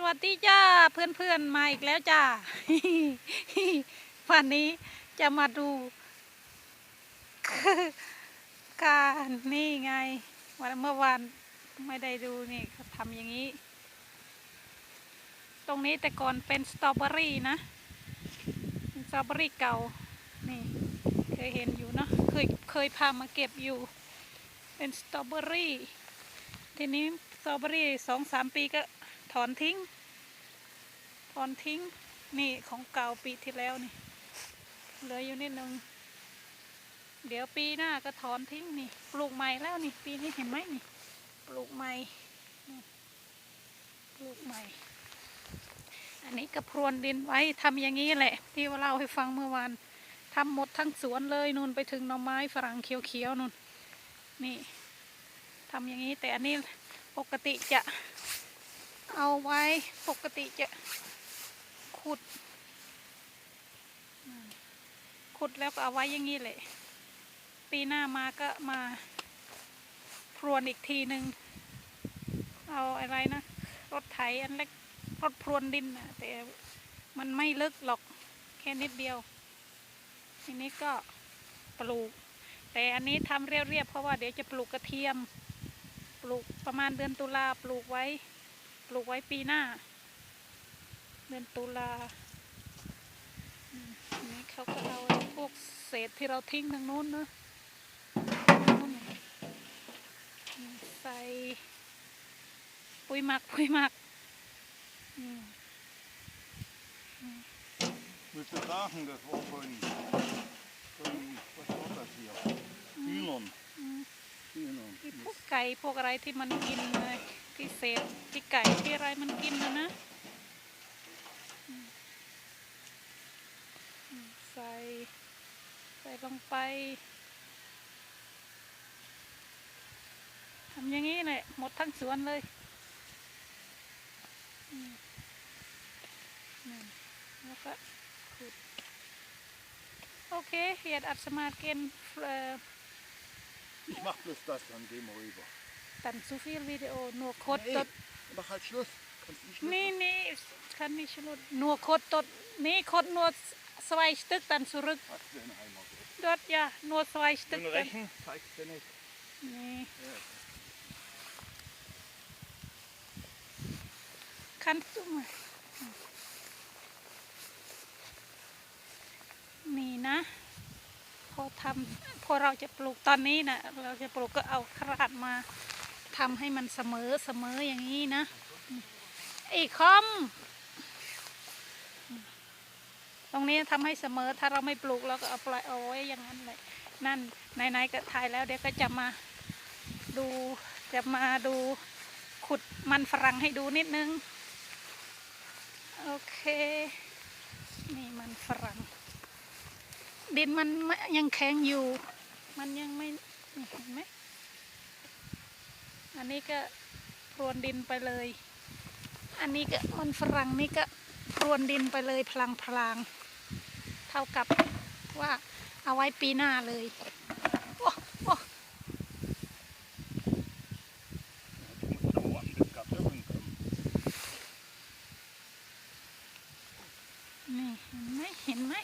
สวัสดีจ้าเพื่อนๆมาอีกแล้วจ้าวันนี้จะมาดูการนี่ไงวันเมื่อวานไม่ได้ดูนี่เขาทำอย่างนี้ ตรงนี้แต่ก่อนเป็นสตรอเบอรี่นะสตรอเบอรี่เก่านี่เคยเห็นอยู่เนาะเคยเคยพามาเก็บอยู่ เป็นสตรอเบอรี่ทีนี้สตรอเบอรี่สองสามปีก็ ถอนทิ้ง ถอนทิ้ง นี่ของเก่าปีที่แล้วนี่ เหลืออยู่นิดนึง เดี๋ยวปีหน้าก็ถอนทิ้งนี่ ปลูกใหม่แล้วนี่ ปีนี้เห็นไหมนี่ ปลูกใหม่ ปลูกใหม่ อันนี้ก็พรวนดินไว้ทำอย่างนี้แหละ ที่ว่าเล่าให้ฟังเมื่อวานทำหมดทั้งสวนเลยนู่นไปถึงหน่อไม้ฝรั่งเขียวๆนู่น นี่ทำอย่างนี้แต่อันนี้ปกติจะ เอาไว้ปกติจะขุด ขุดแล้วก็เอาไว้อย่างนี้เลย ปีหน้ามาก็มาพรวนอีกทีหนึ่งเอาอะไรนะ รถไถอันเล็กรถพรวนดินนะแต่มันไม่ลึกหรอกแค่นิดเดียว ทีนี้ก็ปลูก แต่อันนี้ทำเรียบๆเพราะว่าเดี๋ยวจะปลูกกระเทียม ปลูกประมาณเดือนตุลาปลูกไว้ ปลูกไว้ปีหน้า เดือนตุลาอนนี้เขาก็เอาพวกเศษที่เราทิ้งทางนู้นเนอะใส่ปุ๋ยหมักปุ๋ยหมักอืม Willst du sagen, das war von, von was war das hier? Hühnern. อืม Hühnern. ที่พวกไก่พวกอะไรที่มันกินนะ ที่เศษที่ไก่ที่อะไรมันกินนะนะ ใส่ ใส่ลงไปทำอย่างนี้แหละหมดทั้งสวนเลยแล้วก็ขุดโอเคเฮียดอัดสมาเกนเอ่อ Ich mach bloß das, dann gehen wir rüber. ตันซูฟิลวิดีโอหนัวโคต Nee, ตด mach halt Schluss. Kannst nicht Schluss นี่ machen. นี่คันนี้ชนุดหนัวโคตตดนี่โคตนัวสวายสตึกตันสุรึก Hast du den Eimer dort? ดดยานัวสวายสตึก Den ตัน Rechen zeigst du nicht. นี่ Ja. คันซุ่มนี่นะ พอทำพอเราจะปลูกตอนนี้นะเราจะปลูกก็เอาคราดมา ทำให้มันเสมอเสมออย่างนี้นะไอ้คอม ตรงนี้ทำให้เสมอถ้าเราไม่ปลูกเราก็เอาปล่อยเอาไว้อย่างนั้นเลยนั่นไหนๆก็ถ่ายแล้วเดี๋ยวก็จะมาดูจะมาดูขุดมันฝรั่งให้ดูนิดนึง โอเค นี่มันฝรั่ง ดินมันยังแข็งอยู่ มันยังไม่เห็นไหม อันนี้ก็พรวนดินไปเลย อันนี้ก็มันฝรั่งนี่ก็พรวนดินไปเลยพลางพลางเท่ากับว่าเอาไว้ปีหน้าเลยโอ้โอ้นี่เห็นไหมเห็นไหม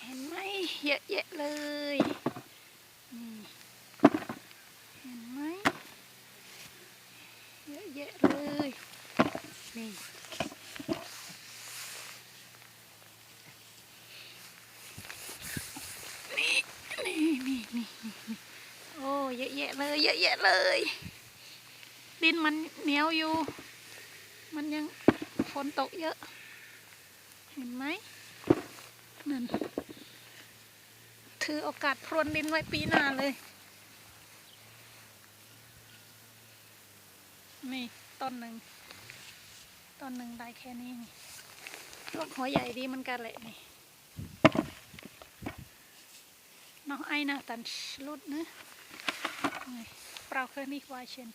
เห็นไหมเยอะแยะเลยนี่เห็นไหมเยอะ แยะเลยนี่นี่ นี่นี่นี่นี่โอ้เยอะแยะเลย เยอะแยะเลย ดินมันเหนียวอยู่ มันยังฝนตกเยอะ เห็นไหมนั่น ถือโอกาสพรวนดินไว้ปีหน้าเลย นี่ต้นหนึ่งต้นหนึ่งได้แค่นี้นี่ลูกหัวใหญ่ดีมันกันแหละนี่น้องไอ้นะตันชลุดเนะนี่เปล่าเคยนี่วายเชน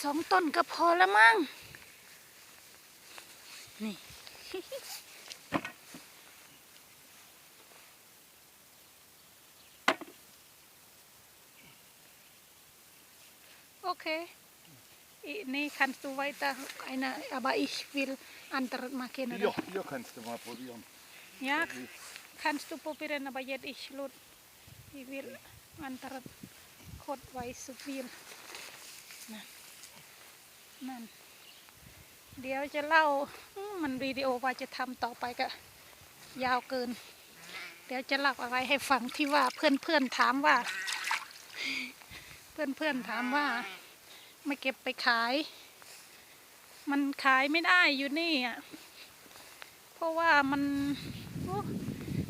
สองต้นก็พอล้วมั้งนี่ โอเคอี nee, kannst du weiter eine, aber ich will andere machen, oder? Ja, hier kannst du mal probieren. Ja, kannst du probieren, aber jetzt ich lud. Ich will andere Kod ไว้สุวิลนั่นนั่นเดี๋ยวจะเล่าอืมมันวิดีโอว่าจะทำต่อไปก็ยาวเกิน เดี๋ยวจะเล่าอะไรให้ฟังที่ว่าเพื่อนเพื่อนๆถามว่าเพื่อนเพื่อนๆถามว่า ม่เก็บไปขาย มันขายไม่ได้อยู่นี่อะ เพราะว่ามัน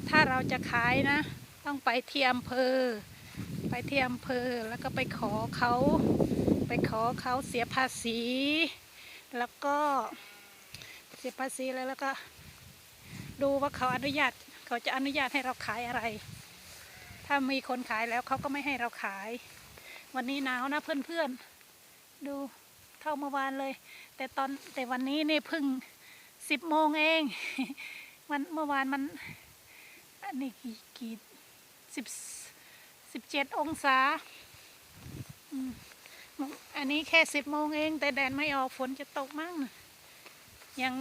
ถ้าเราจะขายนะ ต้องไปที่อำเภอ ไปที่อำเภอแล้วก็ไปขอเขา ไปขอเขาเสียภาษี แล้วก็เสียภาษีแล้วแล้วก็ ดูว่าเขาอนุญาต เขาจะอนุญาตให้เราขายอะไร ถ้ามีคนขายแล้วเขาก็ไม่ให้เราขายวันนี้หนาวนะเพื่อนๆ ดูเท่าเมื่อวานเลย แต่ตอนแต่วันนี้นี่เพิ่งสิบโมงเองวันเมื่อวานมันอันนี้กี่กี่สิบสิบเจ็ดองศาอันนี้แค่สิบโมงเอง แต่แดดไม่ออกฝนจะตกมั้งน่ะยัง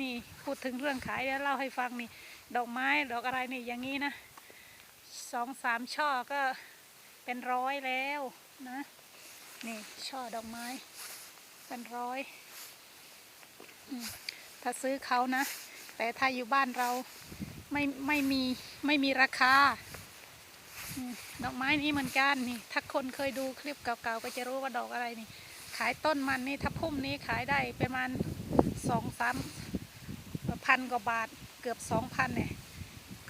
นี่พูดถึงเรื่องขายแล้วเล่าให้ฟังนี่ ดอกไม้ดอกอะไรนี่อย่างนี้นะสองสามช่อก็เป็นร้อยแล้วนะ นี่ช่อดอกไม้เป็นร้อยอถ้าซื้อเขานะ แต่ถ้าอยู่บ้านเราไม่ไม่มีไม่มีราคาอดอกไม้นี้เหมือนกันนี่ ถ้าคนเคยดูคลิปเก่าๆก็จะรู้ว่าดอกอะไรนี่ ขายต้นมันนี่ถ้าพุ่มนี้ขายได้ประมาณสองสามพันกว่าบาทเกือบสองพันเนี่ย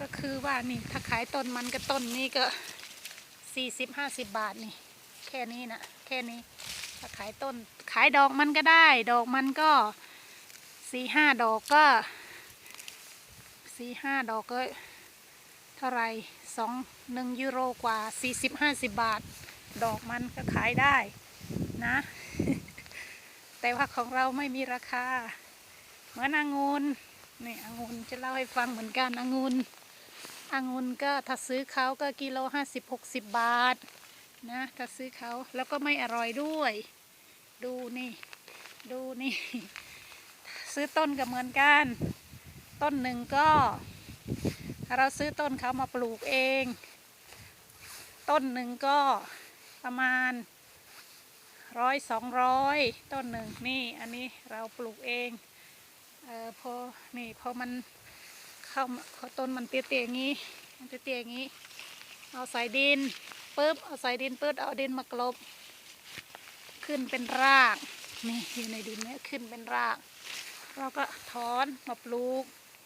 ก็คือว่านี่ถ้าขายต้นมันกับต้นนี้ก็สี่สิบห้าสิบบาทนี่ แค่นี้นะ ค่นี้ถ้าขายต้นขายดอกมันก็ได้ ดอกมันก็สี่ห้าดอกก็สี่ห้าดอกก็เท่าไรสองหนึ่งยูโรกว่าสี่สิบห้าสิบบาท ดอกมันก็ขายได้นะ แต่ว่าของเราไม่มีราคา เหมือนองุ่นนี่องุ่นจะเล่าให้ฟังเหมือนกันองุ่นองุ่นก็ถ้าซื้อเขาก็กิโลห้าสิบหกสิบบาท นะถ้าซื้อเขาแล้วก็ไม่อร่อยด้วย ดูนี่ ดูนี่ ซื้อต้นก็เหมือนกัน ต้นหนึ่งก็ เราซื้อต้นเขามาปลูกเอง ต้นหนึ่งก็ประมาณร้อยสองร้อยต้นหนึ่งนี่อันนี้เราปลูกเองเออพอนี่พอมันเข้ามาพอต้นมันเตี้ยๆอย่างนี้มันเตี้ยๆอย่างนี้ เอาใส่ดิน ปุ๊บเอาใส่ดินปุ๊บเอาดินมากลบ ขึ้นเป็นรากนี่อยู่ในดินเนี่ยขึ้นเป็นราก เราก็ถอนมาปลูก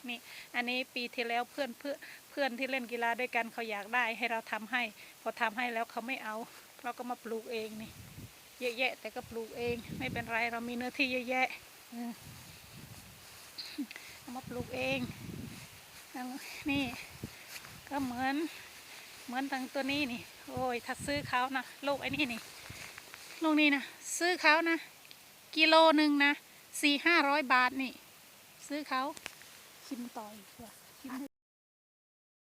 นี่อันนี้ปีที่แล้วเพื่อนเพื่อนเพื่อนที่เล่นกีฬาด้วยกันเขาอยากได้ให้เราทำให้ พอทำให้แล้วเขาไม่เอา เราก็มาปลูกเองนี่เยอะแยะ แต่ก็ปลูกเองไม่เป็นไรเรามีเนื้อที่เยอะแยะเอามาปลูกเองนี่ก็เหมือน เหมือนตังตัวนี้นี่ โอ้ยถ้าซื้อเขานะลูกไอ้นี่นี่ลูกนี้นะซื้อเขานะ กิโลหนึ่งนะสี่ห้าร้อยบาทนี่ ซื้อเขาชิมต่ออีกว่ะ